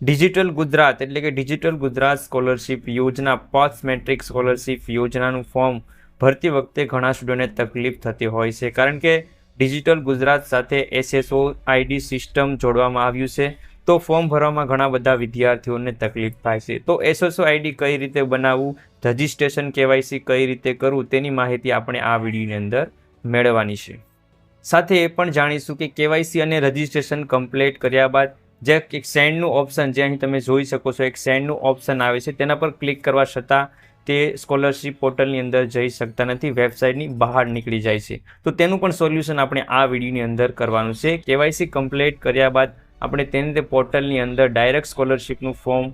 Digital Gujarat, એટલે કે digital Gujarat scholarship યોજના પોસ્ટ મેટ્રિક સ્કોલરશિપ યોજનાનું ફોર્મ ભરતી વખતે ઘણા સ્ટુડન્ટને તકલીફ થતી હોય છે. કારણ કે ડિજિટલ ગુજરાત સાથે એસએસઓ આઈડી સિસ્ટમ જોડવામાં આવ્યું છે, તો ફોર્મ ભરવામાં ઘણા બધા વિદ્યાર્થીઓને તકલીફ થાય છે. તો એસએસઓ આઈડી કઈ રીતે બનાવવું, રજિસ્ટ્રેશન કેવાયસી કઈ રીતે કરવું, તેની માહિતી આપણે આ વિડીયોની અંદર મેળવવાની છે. સાથે એ પણ જાણીશું કે કેવાયસી અને રજિસ્ટ્રેશન કમ્પ્લીટ કર્યા બાદ જે એક સેન્ડનું ઓપ્શન જે અહીં તમે જોઈ શકો છો, એક સેન્ડનું ઓપ્શન આવે છે, તેના પર ક્લિક કરવા છતાં તે સ્કોલરશિપ પોર્ટલની અંદર જઈ શકતા નથી વેબસાઇટની બહાર નીકળી જાય છે. તો તેનું પણ સોલ્યુશન આપણે આ વિડીયોની અંદર કરવાનું છે. કેવાયસી કમ્પ્લીટ કર્યા બાદ આપણે તેને તે પોર્ટલની અંદર ડાયરેક્ટ સ્કોલરશિપનું ફોર્મ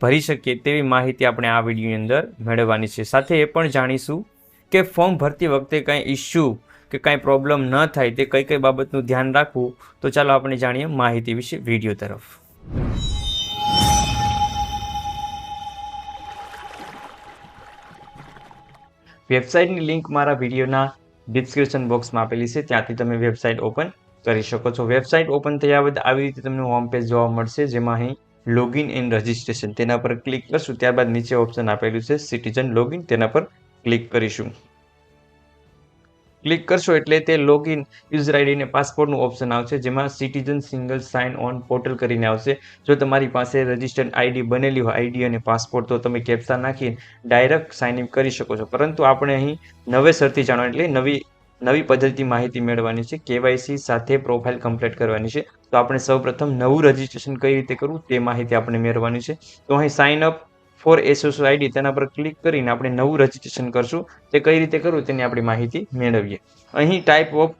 ભરી શકીએ તેવી માહિતી આપણે આ વિડીયોની અંદર મેળવવાની છે. સાથે એ પણ જાણીશું કે ફોર્મ ભરતી વખતે કંઈ ઇસ્યુ કે કાંઈ પ્રોબ્લેમ ન થાય તે કઈ કઈ બાબતનું ધ્યાન રાખવું, તો ચાલો આપણે જાણીએ માહિતી વિશે વીડિયો તરફ. વેબસાઇટની લિંક મારા વિડીયોના ડિસ્ક્રિપ્શન બોક્સમાં આપેલી છે, ત્યાંથી તમે વેબસાઇટ ઓપન કરી શકો છો. વેબસાઇટ ઓપન થયા બાદ આવી રીતે તમને હોમ પેજ જોવા મળશે, જેમાં અહીં લોગિન એન્ડ રજિસ્ટ્રેશન તેના પર ક્લિક કરશું, ત્યારબાદ નીચે ઓપ્શન આપેલું છે સિટીઝન લોગિન તેના પર ક્લિક કરીશું. ક્લિક કરશો એટલે તે લોગિન યુઝર આઈડી અને પાસપોર્ટનું ઓપ્શન આવશે, જેમાં citizen single sign on portal કરીને આવશે. જો તમારી પાસે રજિસ્ટર્ડ આઈડી બનેલી હોય આઈડી અને પાસપોર્ટ તો તમે કેપ્સા નાખીને ડાયરેક્ટ સાઇન ઇન કરી શકો છો. પરંતુ આપણે અહીં નવેસરથી જાણવા એટલે નવી નવી પદ્ધતિ માહિતી મેળવવાની છે, કેવાયસી સાથે પ્રોફાઇલ કમ્પ્લીટ કરવાની છે. તો આપણે સૌપ્રથમ નવું રજિસ્ટ્રેશન કઈ રીતે કરવું તે માહિતી આપણે મેળવવાની છે. તો અહીં sign up for SSO ID તેના પર ક્લિક કરીને આપણે નવું રજીસ્ટ્રેશન કરશું. તે કઈ રીતે કરવું તેની આપણી માહિતી મેળવીએ. અહીં type of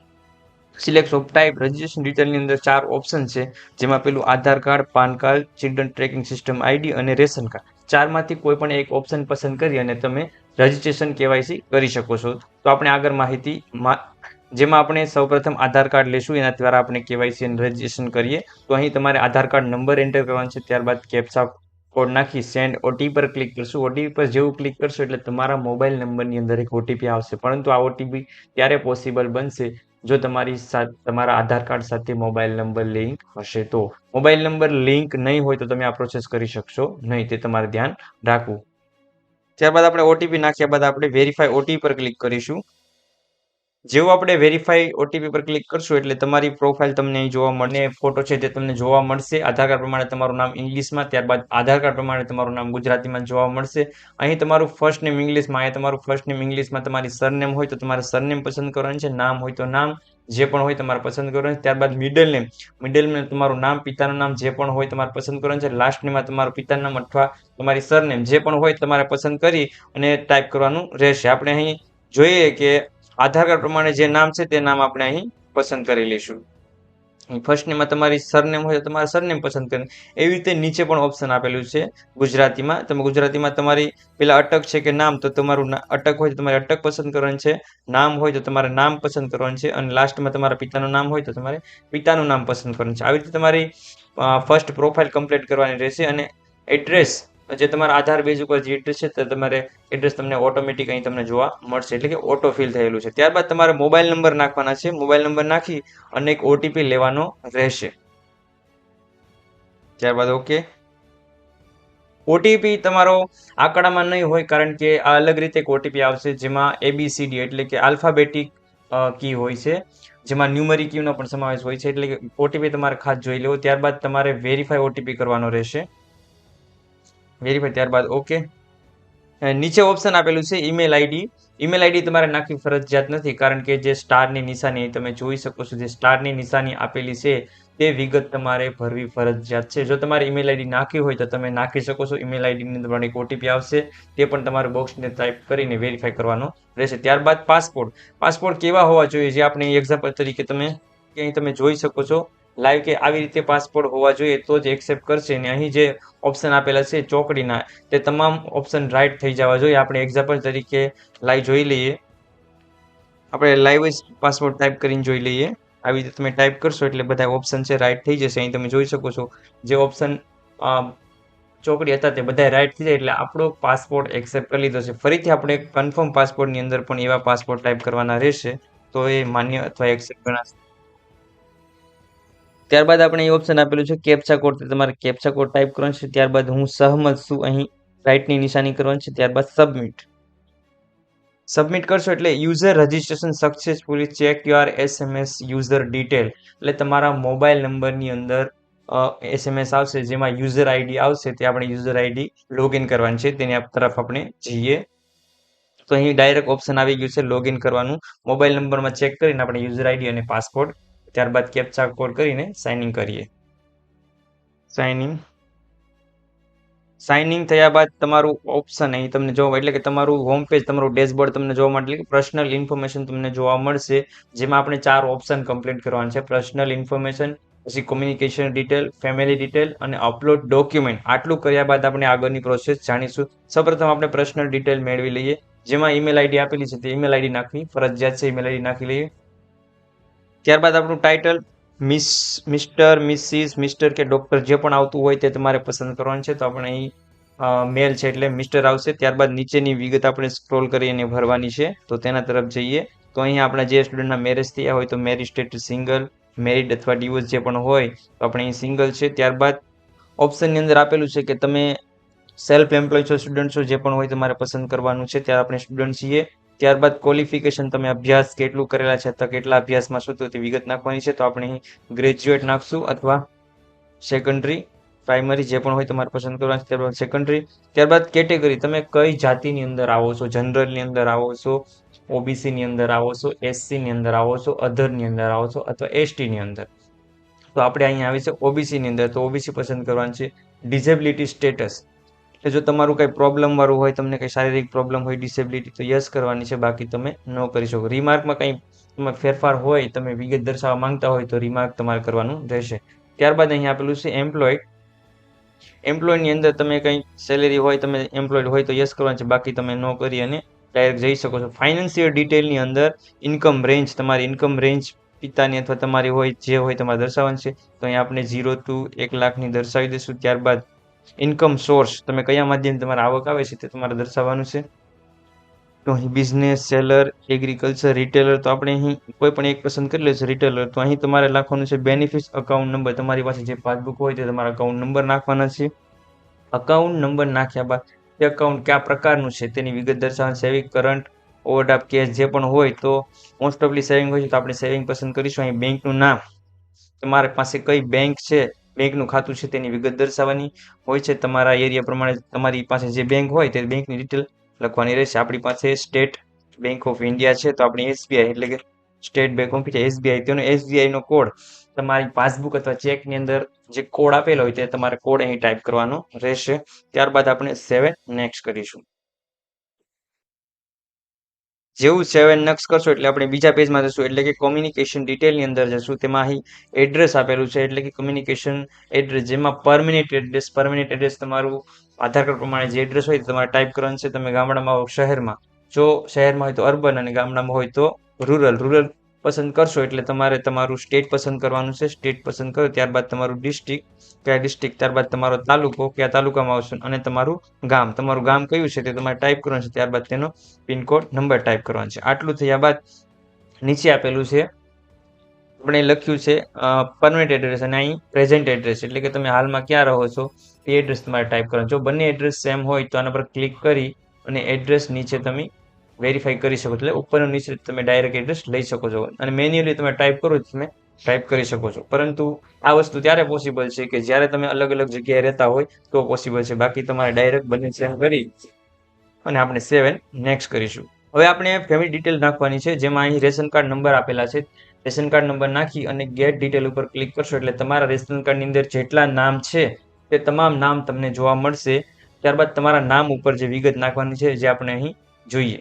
select of type registration ડિટેલની અંદર ચાર ઓપ્શન છે. જેમાં પેલું Aadhaar card, PAN card children tracking system ID અને રેશન કાર્ડ. ચારમાંથી કોઈ પણ એક ઓપ્શન પસંદ કરી અને તમે રજિસ્ટ્રેશન કેવાયસી કરી શકો છો. તો આપણે આગળ માહિતી જેમાં આપણે સૌપ્રથમ આધાર કાર્ડ લેશું એના દ્વારા આપણે કેવાયસી રજિસ્ટ્રેશન કરીએ. તો અહીં તમારે આધાર કાર્ડ નંબર એન્ટર કરવાનો છે, ત્યારબાદ કેપ્સા કોડ નાખી સેન્ડ ઓટીપી પર ક્લિક કરશું. ઓટીપી પર જેવું ક્લિક કરશો એટલે તમારા મોબાઈલ નંબરની અંદર એક ઓટીપી આવશે. પરંતુ આ ઓટીપી ત્યારે પોસિબલ બનશે? જો તમારી તમારા આધાર કાર્ડ સાથે મોબાઈલ નંબર લિંક હશે તો. મોબાઈલ નંબર લિંક નહીં હોય તો તમે આ પ્રોસેસ કરી શકશો. નહીં, તે તમારે ધ્યાન રાખવું. ત્યારબાદ આપણે ઓટીપી નાખ્યા બાદ આપણે વેરીફાઈ ઓટીપી પર ક્લિક કરીશું. જેવું આપણે વેરીફાઈ ઓટીપી પર ક્લિક કરશું એટલે તમારી પ્રોફાઇલ તમને અહીં જોવા મળે ફોટો છે તે તમને જોવા મળશે. આધાર કાર્ડ પ્રમાણે તમારું નામ ઇંગ્લિશમાં ત્યારબાદ આધાર કાર્ડ પ્રમાણે તમારું નામ ગુજરાતીમાં જોવા મળશે. અહીં તમારું ફર્સ્ટ નેમ ઇંગ્લિશમાં અહીં તમારું ફર્સ્ટ નેમ ઇંગ્લિશમાં તમારી સરનેમ હોય તો તમારે સરનેમ પસંદ કરવાનું છે. નામ હોય તો નામ, જે પણ હોય તમારે પસંદ કરવાનું. છે ત્યારબાદ મિડલ નેમ મિડલ નેમ તમારું નામ, પિતાનું નામ, જે પણ હોય તમારે પસંદ કરવાનું છે. લાસ્ટ નેમમાં તમારું પિતાનું નામ અથવા તમારી સરનેમ જે પણ હોય તમારે પસંદ કરી અને ટાઈપ કરવાનું રહેશે. આપણે અહીં જોઈએ કે આધાર કાર્ડ પ્રમાણે જે નામ છે તે નામ આપણે અહીં પસંદ કરી લઈશું. ફર્સ્ટ નેમમાં તમારી સરનેમ હોય તો તમારે સરનેમ પસંદ કરી એવી રીતે નીચે પણ ઓપ્શન આપેલું છે ગુજરાતીમાં. તમે ગુજરાતીમાં તમારી પેલા અટક છે કે નામ, તો તમારું અટક હોય તો તમારે અટક પસંદ કરવાનું છે. નામ હોય તો તમારે નામ પસંદ કરવાનું છે. અને લાસ્ટમાં તમારા પિતાનું નામ હોય તો તમારે પિતાનું નામ પસંદ કરવાનું છે. આવી રીતે તમારી ફર્સ્ટ પ્રોફાઇલ કમ્પ્લીટ કરવાની રહેશે અને એડ્રેસ જે તમારા આધાર બેઝ ઉપર જે એડ્રેસ છે તે તમારે એડ્રેસ તમને ઓટોમેટિક અહીં તમને જોવા મળશે. એટલે કે ઓટો ફિલ થયેલું છે. ત્યારબાદ તમારે મોબાઈલ નંબર નાખવાના છે. મોબાઈલ નંબર નાખી અને એક ઓટીપી લેવાનો રહેશે. ત્યારબાદ ઓકે ઓટીપી તમારો આંકડામાં નહીં હોય કારણ કે આ અલગ રીતે એક ઓટીપી આવશે જેમાં એબીસીડી એટલે કે આલ્ફાબેટિક કી હોય છે. જેમાં ન્યુમરી કીનો પણ સમાવેશ હોય છે. એટલે કે ઓટીપી તમારે ખાસ જોઈ લેવો. ત્યારબાદ તમારે વેરીફાઈ ઓટીપી કરવાનો રહેશે. વેરીફાઈ ત્યારબાદ ઓકે નીચે ઓપ્શન આપેલું છે ઈમેલ આઈડી ઈમેલ આઈડી તમારે નાખવી ફરજિયાત નથી કારણ કે જે સ્ટારની નિશાની તમે જોઈ શકો છો. જે સ્ટારની નિશાની આપેલી છે તે વિગત તમારે ભરવી ફરજિયાત છે. જો તમારે ઈમેલ આઈડી નાખી હોય તો તમે નાખી શકો છો. ઈમેલ આઈડીની તમારે ઓટીપી આવશે. તે પણ તમારે બોક્સને ટાઈપ કરીને વેરીફાઈ કરવાનો રહેશે. ત્યારબાદ પાસપોર્ટ પાસપોર્ટ કેવા હોવા જોઈએ? જે આપણે એક્ઝામ્પલ તરીકે તમે ક્યાંય તમે જોઈ શકો છો. લાઈવ કે આવી રીતે પાસપોર્ટ હોવા જોઈએ તો જ એક્સેપ્ટ કરશે અને અહીં જે ઓપ્શન આપેલા છે ચોકડીના, તે તમામ ઓપ્શન રાઇટ થઈ જવા જોઈએ. આપણે એક્ઝામ્પલ તરીકે લાઈવ જોઈ લઈએ. આપણે લાઈવ જ પાસપોર્ટ ટાઈપ કરીને જોઈ લઈએ. આવી રીતે તમે ટાઈપ કરશો એટલે બધા ઓપ્શન છે રાઇટ થઈ જશે. અહીં તમે જોઈ શકો છો જે ઓપ્શન ચોકડી હતા તે બધા રાઇટ થઈ જાય એટલે આપણો પાસપોર્ટ એક્સેપ્ટ કરી લીધો છે. ફરીથી આપણે કન્ફર્મ પાસપોર્ટની અંદર પણ એવા પાસપોર્ટ ટાઈપ કરવાના રહેશે તો એ માન્ય અથવા એક્સેપ્ટ ગણાશે. ત્યારબાદ આપણે એ ઓપ્શન આપેલું છે કેપ્ચા કોડ તમારે કેપ્ચા કોડ ટાઈપ કરવાનો છે, ત્યારબાદ હું સહમત છું, અહીં રાઇટની નિશાની કરવાની છે, ત્યારબાદ સબમિટ સબમિટ કરશો એટલે user registration successfully check your SMS user detail એટલે તમારા મોબાઈલ નંબરની અંદર એસએમએસ આવશે, જેમાં યુઝર આઈડી આવશે, તે આપણે યુઝર આઈડી લોગિન કરવાની છે, તેની તરફ આપણે જઈએ. તો અહીં ડાયરેક્ટ ઓપ્શન આવી ગયું છે લોગિન કરવાનું. મોબાઈલ નંબરમાં ચેક કરીને આપણે યુઝર આઈડી અને પાસપોર્ટ ત્યારબાદ કેપ્ચા કોડ કરીને સાઇન ઇન કરીએ. સાઇન ઇન સાઇન ઇન થયા બાદ તમારું ઓપ્શન અહીં તમને જોવા એટલે કે તમારું હોમ પેજ તમારું ડેશબોર્ડ તમને જોવા મળે એટલે કે પર્સનલ ઇન્ફોર્મેશન તમને જોવા મળશે જેમાં આપણે ચાર ઓપ્શન કમ્પ્લીટ કરવાના છે. પર્સનલ ઇન્ફોર્મેશન પછી કોમ્યુનિકેશન ડિટેલ ફેમિલી ડિટેલ અને અપલોડ ડોક્યુમેન્ટ આટલું કર્યા બાદ આપણે આગળની પ્રોસેસ જાણીશું. સૌપ્રથમ આપણે પર્સનલ ડિટેલ મેળવી લઈએ. જેમાં ઈમેલ આઈડી આપેલી છે તે ઈમેલ આઈડી નાખવી. ફરજિયાત છે ઈમેલ આઈડી નાખી લઈએ. ત્યારબાદ આપણું title miss mister missus mister કે ડૉક્ટર જે પણ આવતું હોય તે તમારે પસંદ કરવાનું છે. તો આપણે અહીં મેલ છે એટલે મિસ્ટર આવશે. ત્યારબાદ નીચેની વિગત આપણે સ્ક્રોલ કરીને ભરવાની છે. તો તેના તરફ જઈએ. તો અહીં આપણા જે સ્ટુડન્ટના મેરેજ થયા હોય તો મેરી સ્ટેટ સિંગલ મેરિડ અથવા ડિવોર્સ જે પણ હોય, તો આપણે અહીં સિંગલ છે. ત્યારબાદ ઓપ્શનની અંદર આપેલું છે કે તમે સેલ્ફ એમ્પ્લોય છો સ્ટુડન્ટ છો, જે પણ હોય તમારે પસંદ કરવાનું છે. ત્યારે આપણે સ્ટુડન્ટ છીએ. ત્યારબાદ ક્વોલિફિકેશન તમે અભ્યાસ કેટલું કરેલા છે અથવા કેટલા અભ્યાસમાં શું તો તે વિગત નાખવાની છે, તો આપણે ગ્રેજ્યુએટ નાખશું અથવા સેકન્ડરી પ્રાઇમરી જે પણ હોય તમારે પસંદ કરવાનું છે, ત્યારબાદ સેકન્ડરી ત્યારબાદ કેટેગરી તમે કઈ જાતિની અંદર આવો છો? જનરલની અંદર આવો છો, ઓબીસીની અંદર આવો છો, એસસીની અંદર આવો છો અધરની અંદર આવો છો, અથવા એસટીની અંદર? તો આપણે અહીંયા આવી છે ઓબીસીની અંદર, તો ઓબીસી પસંદ કરવાનું છે. ડિઝેબિલિટી સ્ટેટસ કે જો તમારું કંઈ પ્રોબ્લેમ વાળું હોય, તમને કંઈ શારીરિક પ્રોબ્લેમ હોય ડિસેબિલિટી તો યસ કરવાની છે. બાકી તમે ન કરી શકો. રિમાર્કમાં કંઈ તમે ફેરફાર હોય, તમે વિગત દર્શાવવા માંગતા હોય, તો રિમાર્ક તમારે કરવાનું રહેશે. ત્યારબાદ અહીં આપેલું છે એમ્પ્લોયડ એમ્પ્લોયની અંદર તમે કંઈ સેલેરી હોય, તમે એમ્પ્લોયડ હોય, તો યસ કરવાનું છે. બાકી તમે ન કરી અને ડાયરેક્ટ જઈ શકો છો. ફાઇનાન્શિયલ ડિટેલની અંદર ઇન્કમ રેન્જ તમારી ઇન્કમ રેન્જ પિતાની અથવા તમારી હોય, જે હોય, તમારે દર્શાવવાનું છે. તો અહીં આપણે ઝીરો ટુ એક લાખની દર્શાવી દઈશું. ત્યારબાદ ઇન્કમ સોર્સ તમે કયા માધ્યમ તમારે આવક આવે છે તે તમારે દર્શાવવાનું છે. તો અહીં બિઝનેસ સેલર એગ્રીકલ્ચર રિટેલર તો આપણે અહીં કોઈ પણ એક પસંદ કરી લેશે રિટેલર તો અહીં તમારે લખવાનું છે બેનિફિટ અકાઉન્ટ નંબર તમારી પાસે જે પાસબુક હોય તે તમારા અકાઉન્ટ નંબર નાખવાના છે. અકાઉન્ટ નંબર નાખ્યા બાદ તે અકાઉન્ટ કયા પ્રકારનું છે તેની વિગત દર્શાવવાની સેવિંગ કરંટ ઓવરડ્રાફ્ટ કેશ જે પણ હોય તો મોસ્ટ ઓફલી સેવિંગ હોય છે તો આપણે સેવિંગ પસંદ કરીશું. અહીં બેંકનું નામ. તમારી પાસે કઈ બેંક છે? બેંકનું ખાતું છે તેની વિગત દર્શાવવાની હોય છે. તમારા એરિયા પ્રમાણે તમારી પાસે જે બેંક હોય તે બેંકની ડિટેલ લખવાની રહેશે. આપણી પાસે સ્ટેટ બેંક ઓફ ઇન્ડિયા છે તો આપણી એસબીઆઈ એટલે કે State Bank of India, SBI. તેનો એસબીઆઈનો કોડ તમારી પાસબુક અથવા ચેકની અંદર જે કોડ આપેલો હોય તે તમારે કોડ અહીં ટાઈપ કરવાનો રહેશે. ત્યારબાદ આપણે સેવન નેક્સ્ટ કરીશું. જેવું સેવન નક્સ કરશો એટલે આપણે બીજા પેજમાં જશું. એટલે કે કોમ્યુનિકેશન ડિટેલની અંદર જશું. તેમાં અહીં એડ્રેસ આપેલું છે. એટલે કે કોમ્યુનિકેશન એડ્રેસ જેમાં પરમિનેન્ટ એડ્રેસ પરમિનેન્ટ એડ્રેસ તમારું આધાર કાર્ડ પ્રમાણે જે એડ્રેસ હોય તમારે ટાઈપ કરવાનું છે. તમે ગામડામાં હો શહેરમાં. જો શહેરમાં હોય તો અર્બન અને ગામડામાં હોય તો રૂરલ રૂરલ પસંદ કરશો એટલે તમારે તમારું સ્ટેટ પસંદ કરવાનું છે. સ્ટેટ પસંદ કરો, ત્યારબાદ તમારું ડિસ્ટ્રિક્ટ કયા ડિસ્ટ્રિક્ટ ત્યારબાદ તમારો તાલુકો કયા તાલુકામાં આવશે, અને તમારું ગામ. તમારું ગામ કયું છે તે તમારે ટાઈપ કરવાનું છે, ત્યારબાદ તેનો પિનકોડ નંબર ટાઈપ કરવાનો છે. આટલું થયા બાદ નીચે આપેલું છે, આપણે લખ્યું છે પરમનન્ટ એડ્રેસ અને અહીં પ્રેઝન્ટ એડ્રેસ એટલે કે તમે હાલમાં ક્યાં રહો છો તે એડ્રેસ તમારે ટાઈપ કરવાનું જો બંને એડ્રેસ સેમ હોય તો આના પર ક્લિક કરી અને એડ્રેસ નીચે તમે વેરીફાઈ કરી શકો એટલે ઉપરનું નીચે તમે ડાયરેક્ટ એડ્રેસ લઈ શકો છો. અને મેન્યુઅલી તમે ટાઈપ કરો તમે ટાઈપ કરી શકો છો. પરંતુ આ વસ્તુ ત્યારે પોસિબલ છે કે જ્યારે તમે અલગ અલગ જગ્યાએ રહેતા હોય તો પોસિબલ છે. બાકી તમારે ડાયરેક્ટ બંને સેવ કરી અને આપણે સેવ એન્ડ નેક્સ્ટ કરીશું. હવે આપણે ફેમિલી ડિટેલ નાખવાની છે. જેમાં અહીં રેશન કાર્ડ નંબર આપેલા છે. રેશન કાર્ડ નંબર નાખી અને ગેટ ડિટેલ ઉપર ક્લિક કરશો એટલે તમારા રેશન કાર્ડની અંદર જેટલા નામ છે તે તમામ નામ તમને જોવા મળશે. ત્યારબાદ તમારા નામ ઉપર જે વિગત નાખવાની છે જે આપણે અહીં જોઈએ.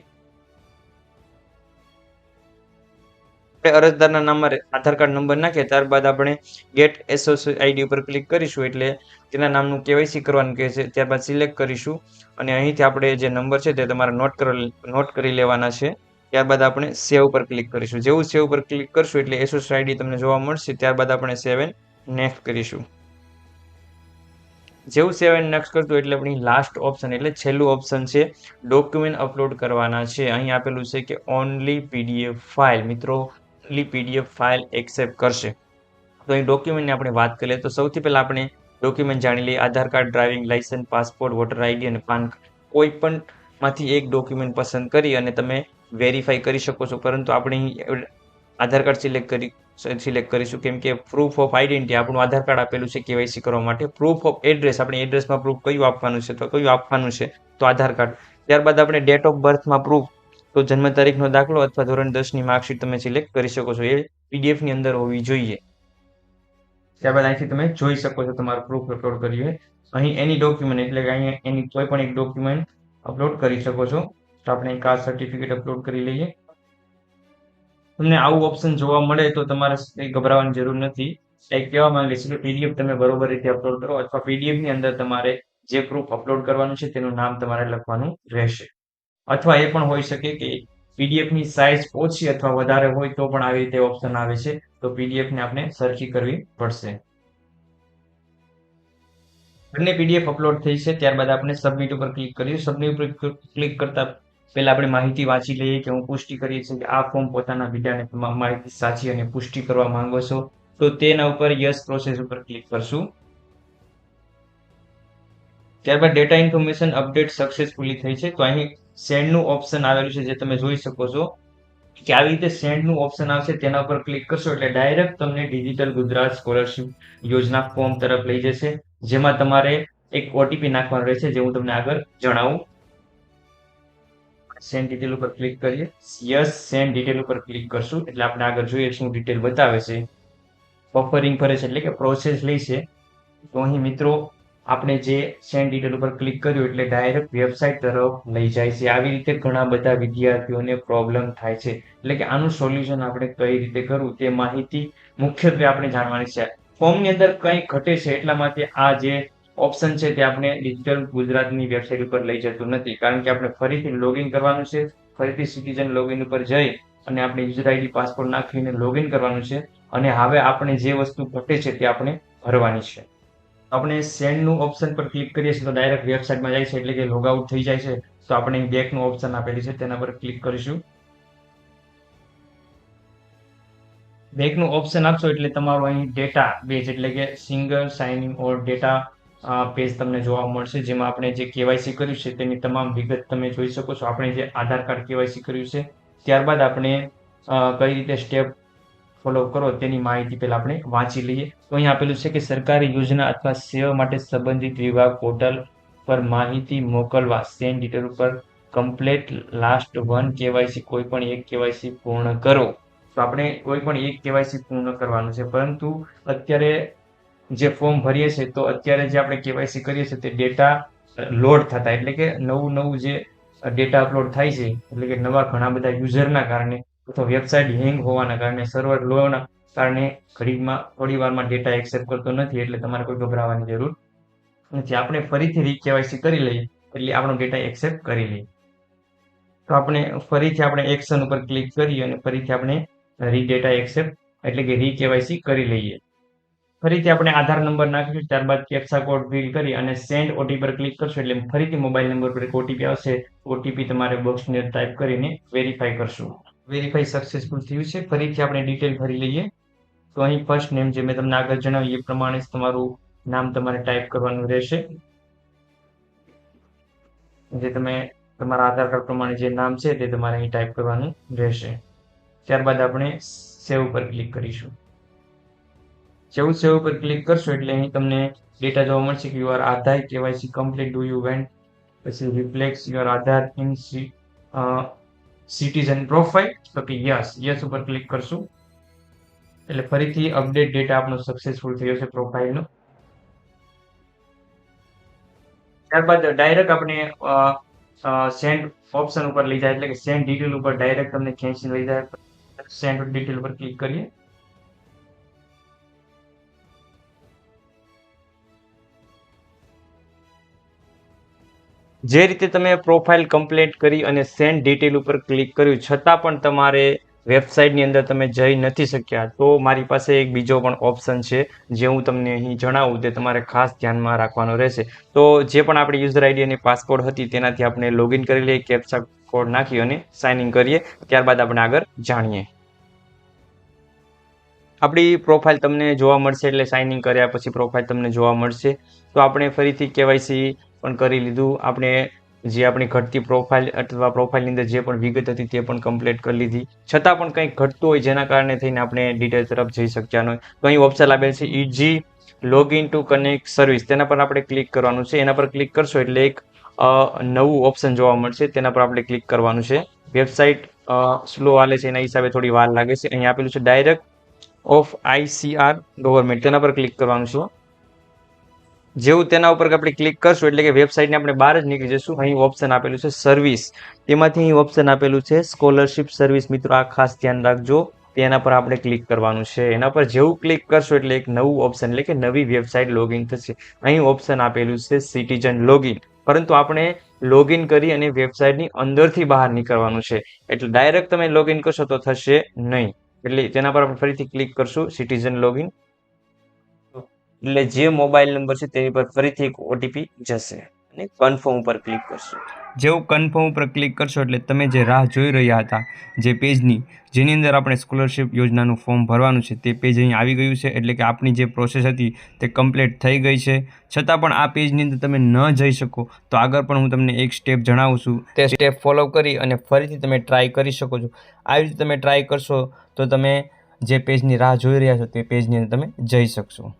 આપણે અરજદારના નામમાં આધાર કાર્ડ નંબર નાખીએ, ત્યારબાદ આપણે ગેટ એસોસિએટ આઈડી ઉપર ક્લિક કરીશું એટલે તેના નામનું કેવાયસી કરવાનું કહે છે. ત્યારબાદ સિલેક્ટ કરીશું અને અહીંથી આપણે જે નંબર છે તે તમારે નોટ નોટ કરી લેવાના છે. ત્યારબાદ આપણે સેવ ઉપર ક્લિક કરીશું. જેવું સેવ ઉપર ક્લિક કરશું એટલે એસોસી આઈડી તમને જોવા મળશે. ત્યારબાદ આપણે સેવન નેક્સ્ટ કરીશું. જેવું સેવન નેક્સ્ટ કરતું એટલે આપણી લાસ્ટ ઓપ્શન એટલે છેલ્લું ઓપ્શન છે ડોક્યુમેન્ટ અપલોડ કરવાના છે. અહીં આપેલું છે કે ઓનલી પીડીએફ ફાઇલ મિત્રો ઓનલી પીડીએફ ફાઇલ એક્સેપ્ટ કરશે. તો અહીં ડોક્યુમેન્ટની આપણે વાત કરીએ તો સૌથી પહેલાં આપણે ડોક્યુમેન્ટ જાણી લઈએ. Aadhaar card driving licence passport voter ID અને પાન કાર્ડ કોઈ પણ માંથી એક ડોક્યુમેન્ટ પસંદ કરી અને તમે વેરીફાઈ કરી શકો છો. પરંતુ આપણે આધાર કાર્ડ સિલેક્ટ કરી સિલેક્ટ કરીશું. કેમ કે પ્રૂફ ઓફ આઈડેન્ટિટી આપણું આધાર કાર્ડ આપેલું છે કેવાયસી કરવા માટે. પ્રૂફ ઓફ એડ્રેસ આપણે એડ્રેસમાં પ્રૂફ કયું આપવાનું છે? તો કયું આપવાનું છે? તો આધાર કાર્ડ. ત્યારબાદ આપણે ડેટ ઓફ બર્થમાં પ્રૂફ તો જન્મ તારીખનો દાખલો અથવા ધોરણ દસની માર્કશીટ તમે સિલેક્ટ કરી શકો છો. એ પીડીએફની અંદર હોવી જોઈએ. ત્યારબાદ અહીંથી તમે જોઈ શકો છો તમારું પ્રૂફ અપલોડ કર્યું અહીં એની ડોક્યુમેન્ટ એટલે કે અહીંયા એની કોઈ પણ એક ડોક્યુમેન્ટ અપલોડ કરી શકો છો. તો આપણે કાસ્ટ સર્ટિફિકેટ અપલોડ કરી લઈએ. તમને આવું ઓપ્શન જોવા મળે તો તમારે ગભરાવાની જરૂર નથી. એ કહેવા માંગે છે કે પીડીએફ તમે બરોબર રીતે અપલોડ કરો અથવા પીડીએફની અંદર તમારે જે પ્રૂફ અપલોડ કરવાનું છે તેનું નામ તમારે લખવાનું રહેશે. અથવા એ પણ હોઈ શકે કે પીડીએફની સાઇઝ ઓછી અથવા વધારે હોય તો પણ આવી રીતે ઓપ્શન આવે છે, તો પીડીએફ ને આપણે સરખી કરવી પડશે. બંને પીડીએફ અપલોડ થઈ છે, ત્યારબાદ આપણે સબમિટ ઉપર ક્લિક કરીએ. સબમિટ ઉપર ક્લિક કરતા પહેલા આપણે માહિતી વાંચી લઈએ કે હું પુષ્ટિ કરીએ છીએ કે આ ફોર્મ પોતાના બીજાને માહિતી સાચી અને પુષ્ટિ કરવા માંગો છો, તો તેના ઉપર યસ પ્રોસેસ ઉપર ક્લિક કરશું. ત્યારબાદ ડેટા ઇન્ફોર્મેશન અપડેટ સક્સેસફુલી થઈ છે, તો અહીં સેન્ડનું ઓપ્શન આવેલું છે જે તમે જોઈ શકો છો કે આવી રીતે સેન્ડનું ઓપ્શન આવશે, તેના ઉપર ક્લિક કરશો એટલે ડાયરેક્ટ તમને ડિજિટલ ગુજરાત સ્કોલરશિપ યોજના ફોર્મ તરફ લઈ જશે, જેમાં તમારે એક ઓટીપી નાખવાનો રહેશે, જે હું તમને આગળ જણાવું. સેન્ડ ડિટેલ ઉપર ક્લિક કરીએ. યસ સેન્ડ ડિટેલ ઉપર ક્લિક કરશું, એટલે આપણે આગળ જોઈએ શું ડિટેલ બતાવે છે. બફરિંગ ફરે છે એટલે કે પ્રોસેસ લઈ છે. તો અહીં મિત્રો આપણે જે સેન્ડ ડિટેલ ઉપર ક્લિક કર્યું એટલે ડાયરેક્ટ વેબસાઇટ તરફ લઈ જાય છે. આવી રીતે ઘણા બધા વિદ્યાર્થીઓને પ્રોબ્લેમ થાય છે. એટલે કે આનું સોલ્યુશન આપણે કઈ રીતે કરવું તે માહિતી મુખ્યત્વે આપણે જાણવાની છે. ફોર્મની અંદર કંઈ ઘટે છે એટલા માટે આ જે ઓપ્શન છે તે આપણે ડિજિટલ ગુજરાતની વેબસાઇટ ઉપર લઈ જતું નથી. કારણ કે આપણે ફરીથી લોગિન કરવાનું છે, ફરીથી સિટીઝન લોગિન ઉપર જઈ અને આપણે યુઝર આઈડી પાસપોર્ટ નાખીને લોગિન કરવાનું છે અને હવે આપણે જે વસ્તુ ઘટે છે તે આપણે ભરવાની છે. આપણે સેન્ડનું ઓપ્શન પર ક્લિક કરીએ છીએ તો ડાયરેક્ટ વેબસાઇટમાં જાય છે, એટલે કે લોગઆઉટ થઈ જાય છે, તો આપણે બેકનું ઓપ્શન આપેલી છે, તેના પર ક્લિક કરીશું. બેકનું ઓપ્શન આપશો એટલે તમારો અહીં ડેટા બેઝ એટલે કે single sign in or data page તમને જોવા મળશે, જેમાં આપણે જે કેવાયસી કર્યું છે, તેની તમામ વિગત તમે જોઈ શકો છો. આપણે જે આધાર કાર્ડ કેવાયસી કર્યું છે, ત્યારબાદ આપણે કઈ રીતે સ્ટેપ ફોલો કરો, તેની માહિતી પહેલા આપણે વાંચી લઈએ. તો અહીં આપેલું છે કે સરકારી યોજના અથવા સેવા માટે સંબંધિત વિભાગ પોર્ટલ પર માહિતી મોકલવા સેન્ડ ડિટેલ ઉપર કમ્પ્લેટ લાસ્ટ વન કેવાયસી કોઈ પણ એક કેવાયસી પૂર્ણ કરો. તો આપણે કોઈ પણ એક કેવાયસી પૂર્ણ કરવાનું છે. પરંતુ અત્યારે જે ફોર્મ ભરીએ છીએ, તો અત્યારે જે આપણે કેવાયસી કરીએ છીએ, તે ડેટા લોડ થતા. એટલે કે નવું નવું જે ડેટા અપલોડ થાય છે, એટલે કે નવા ઘણા બધા યુઝરના કારણે અથવા વેબસાઇટ હેંગ હોવાના કારણે સર્વર લોના કારણે ઘડીમાં થોડી વારમાં ડેટા એક્સેપ્ટ કરતો નથી, એટલે તમારે કોઈ ગભરાવાની જરૂર નથી. આપણે ફરીથી રીકેવાયસી કરી લઈએ, એટલે આપણો ડેટા એક્સેપ્ટ કરી લઈએ. તો આપણે ફરીથી આપણે એક્શન ઉપર ક્લિક કરીએ અને ફરીથી આપણે રી ડેટા એક્સેપ્ટ એટલે કે રીકેવાયસી કરી લઈએ. ફરીથી આપણે આધાર નંબર નાખીશું, ત્યારબાદ કેપ્સા કોડ ફિલ કરી અને સેન્ડ ઓટીપી પર ક્લિક કરશો, એટલે ફરીથી મોબાઈલ નંબર પર એક ઓટીપી આવશે. ઓટીપી તમારે બોક્સની ટાઈપ કરીને વેરીફાઈ કરશું. વેરીફાઈ સક્સેસફુલ થયું છે. ફરીથી આપણે ડિટેલ ભરી લઈએ. તો અહીં ફર્સ્ટ નેમ જે મેં તમને આગળ જણાવ્યું, એ પ્રમાણે તમારું નામ તમારે ટાઈપ કરવાનું રહેશે. જે તમે, તમારા આધાર કાર્ડ પ્રમાણે જે નામ છે, તે તમારે અહીં ટાઈપ કરવાનું રહેશે. ત્યારબાદ આપણે સેવ ઉપર ક્લિક કરીશું. જેવું સેવ ઉપર ક્લિક કરશો એટલે અહીં તમને ડેટા જોવા મળશે કે your Aadhaar KYC complete do you want પછી reflect your Aadhaar in citizen profile તો કે યસ યસ ઉપર ક્લિક કરશું. એટલે ફરીથી અપડેટ ડેટા આપણો સક્સેસફુલ થયો છે પ્રોફાઇલનો ત્યારબાદ ડાયરેક્ટ આપણે સેન્ડ ઓપ્શન ઉપર લઈ જાય, એટલે કે સેન્ડ ડિટેલ ઉપર ડાયરેક્ટ તમને ખેંચી લઈ જાય સેન્ડ ડિટેલ ઉપર ક્લિક કરીએ. જે રીતે તમે પ્રોફાઇલ કમ્પ્લીટ કરી અને સેન્ડ ડિટેલ ઉપર ક્લિક કર્યું, છતાં પણ તમારે વેબસાઇટની અંદર તમે જઈ નથી શક્યા, તો મારી પાસે એક બીજો પણ ઓપ્શન છે, જે હું તમને અહીં જણાવું, તે તમારે ખાસ ધ્યાનમાં રાખવાનો રહેશે. તો જે પણ આપણી યુઝર આઈડી અને પાસપોર્ટ હતી, તેનાથી આપણે લોગિન કરી લઈએ કેપ્સા કોડ નાખી અને સાઇન ઇન કરીએ, ત્યારબાદ આપણે આગળ જાણીએ. આપણી પ્રોફાઇલ તમને જોવા મળશે, એટલે સાઇન ઇન કર્યા પછી પ્રોફાઇલ તમને જોવા મળશે. તો આપણે ફરીથી કેવાયસી પણ કરી લીધું. આપણે જે આપણી ઘટતી પ્રોફાઇલ અથવા પ્રોફાઇલની અંદર જે પણ વિગત હતી તે પણ કમ્પ્લીટ કરી લીધી. છતાં પણ કંઈક ઘટતું હોય જેના કારણે થઈને આપણે ડિટેલ તરફ જઈ શક્યા ન હોય. તો ઓપ્શન આપેલ છે easy login to connect service તેના પર આપણે ક્લિક કરવાનું છે. એના પર ક્લિક કરશો એટલે એક નવું ઓપ્શન જોવા મળશે. તેના પર આપણે ક્લિક કરવાનું છે. વેબસાઇટ સ્લો હાલે છે એના હિસાબે થોડી વાર લાગે છે. અહીં આપેલું છે ડાયરેક્ટ ઓફ આઈસીઆર ગવર્મેન્ટ તેના પર ક્લિક કરવાનું છે. જેવું તેના ઉપર આપણે ક્લિક કરશું એટલે કે વેબસાઇટને આપણે બહાર જ નીકળી જશું અહીં ઓપ્શન આપેલું છે સર્વિસ તેમાંથી અહીં ઓપ્શન આપેલું છે સ્કોલરશિપ સર્વિસ મિત્રો, આ ખાસ ધ્યાન રાખજો. તેના પર આપણે ક્લિક કરવાનું છે. એના પર જેવું ક્લિક કરશો એટલે એક નવું ઓપ્શન એટલે કે નવી વેબસાઇટ લોગિન થશે. અહીં ઓપ્શન આપેલું છે સિટીઝન લોગિન પરંતુ આપણે લોગિન કરી અને વેબસાઇટની અંદરથી બહાર નીકળવાનું છે. એટલે ડાયરેક્ટ તમે લોગિન કરશો તો થશે નહીં. એટલે તેના પર આપણે ફરીથી ક્લિક કરશું સિટીઝન લોગિન એટલે જે મોબાઈલ નંબર છે તેની પર ફરીથી એક ઓટીપી જશે. અને કન્ફર્મ ઉપર ક્લિક કરશો. જેવું કન્ફર્મ ઉપર ક્લિક કરશો એટલે તમે જે રાહ જોઈ રહ્યા હતા જે પેજની જેની અંદર આપણે સ્કોલરશિપ યોજનાનું ફોર્મ ભરવાનું છે તે પેજ અહીં આવી ગયું છે. એટલે કે આપણી જે પ્રોસેસ હતી તે કમ્પ્લીટ થઈ ગઈ છે. છતાં પણ આ પેજની અંદર તમે ન જઈ શકો. તો આગળ પણ હું તમને એક સ્ટેપ જણાવું છું. તે સ્ટેપ ફોલો કરી અને ફરીથી તમે ટ્રાય કરી શકો છો. આવી રીતે તમે ટ્રાય કરશો તો તમે જે પેજની રાહ જોઈ રહ્યા છો તે પેજની અંદર તમે જઈ શકશો.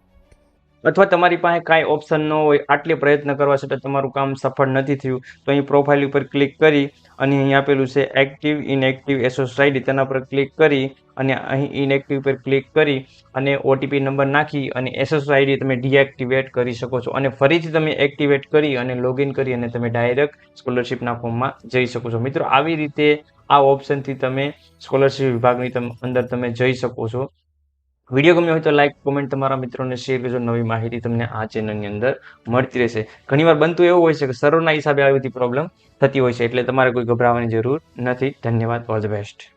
અથવા તમારી પાસે કાંઈ ઓપ્શન ન હોય, આટલે પ્રયત્ન કરવા છતાં તમારું કામ સફળ નથી થયું, તો અહીં પ્રોફાઇલ ઉપર ક્લિક કરી અને અહીં આપેલું છે એક્ટિવ ઇનએક્ટિવ એસોસાયટી તેના પર ક્લિક કરી અને અહીં ઇનએક્ટિવ પર ક્લિક કરી અને ઓટીપી નંબર નાખી અને એસોસાયટી તમે ડીએક્ટિવેટ કરી શકો છો. અને ફરીથી તમે એક્ટિવેટ કરી અને લોગિન કરી અને તમે ડાયરેક્ટ સ્કોલરશિપના ફોર્મમાં જઈ શકો છો. મિત્રો, આવી રીતે આ ઓપ્શનથી તમે સ્કોલરશિપ વિભાગની અંદર તમે જઈ શકો છો. વીડિયો ગમ્યો હોય તો લાઈક કોમેન્ટ તમારા મિત્રોને શેર કરજો. નવી માહિતી તમને આ ચેનલની અંદર મળતી રહેશે. ઘણીવાર બનતું એવું હોય છે કે સર્વરના હિસાબે આવી બધી પ્રોબ્લેમ થતી હોય છે, એટલે તમારે કોઈ ગભરાવાની જરૂર નથી. ધન્યવાદ. All the best